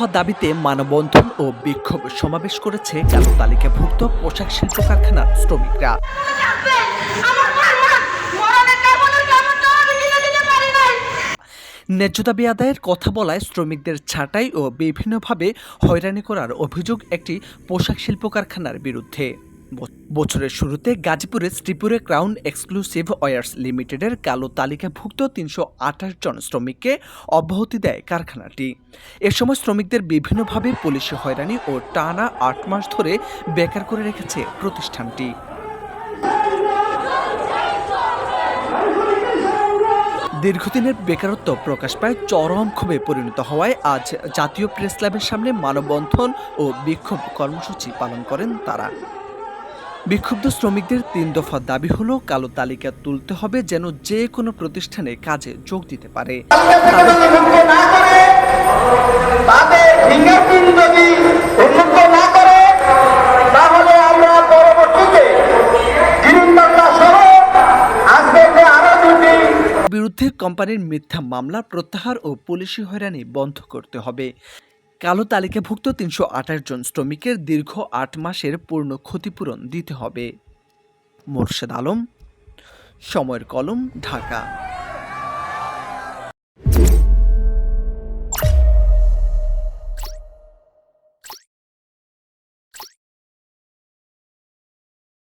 দফা দাবিতে মানববন্ধন ও বিক্ষোভ সমাবেশ করেছে কালো তালিকাভুক্ত পোশাক শিল্প কারখানার শ্রমিকরা। ন্যায্য দাবি আদায়ের কথা বলায় শ্রমিকদের ছাঁটাই ও বিভিন্নভাবে হয়রানি করার অভিযোগ একটি পোশাক শিল্প কারখানার বিরুদ্ধে। বছরের শুরুতে গাজীপুরের শ্রীপুরে ক্রাউন এক্সক্লুসিভ ওয়ার্স লিমিটেডের কালো তালিকাভুক্ত তিনশো আঠাশ জন শ্রমিককে অব্যাহতি দেয় কারখানাটি। এ সময় শ্রমিকদের বিভিন্নভাবে পুলিশি হয়রানি ও টানা আট মাস ধরে বেকার করে রেখেছে প্রতিষ্ঠানটি। দীর্ঘদিনের বেকারত্ব প্রকাশ পায় চরম ক্ষোভে পরিণত হওয়ায় আজ জাতীয় প্রেস ক্লাবের সামনে মানববন্ধন ও বিক্ষোভ কর্মসূচি পালন করেন তারা। বিক্ষুব্ধ শ্রমিকদের তিন দফা দাবি হলো, কালো তালিকা তুলতে হবে যেন যে কোনো প্রতিষ্ঠানে কাজে যোগ দিতে পারে। বিরুদ্ধে কোম্পানির মিথ্যা মামলা প্রত্যাহার ও পুলিশি হয়রানি বন্ধ করতে হবে। কালো তালিকাভুক্ত তিনশো আঠাশ জন শ্রমিকের দীর্ঘ আট মাসের পূর্ণ ক্ষতিপূরণ দিতে হবে। মোর্শেদ আলম, সময়ের কলম, ঢাকা।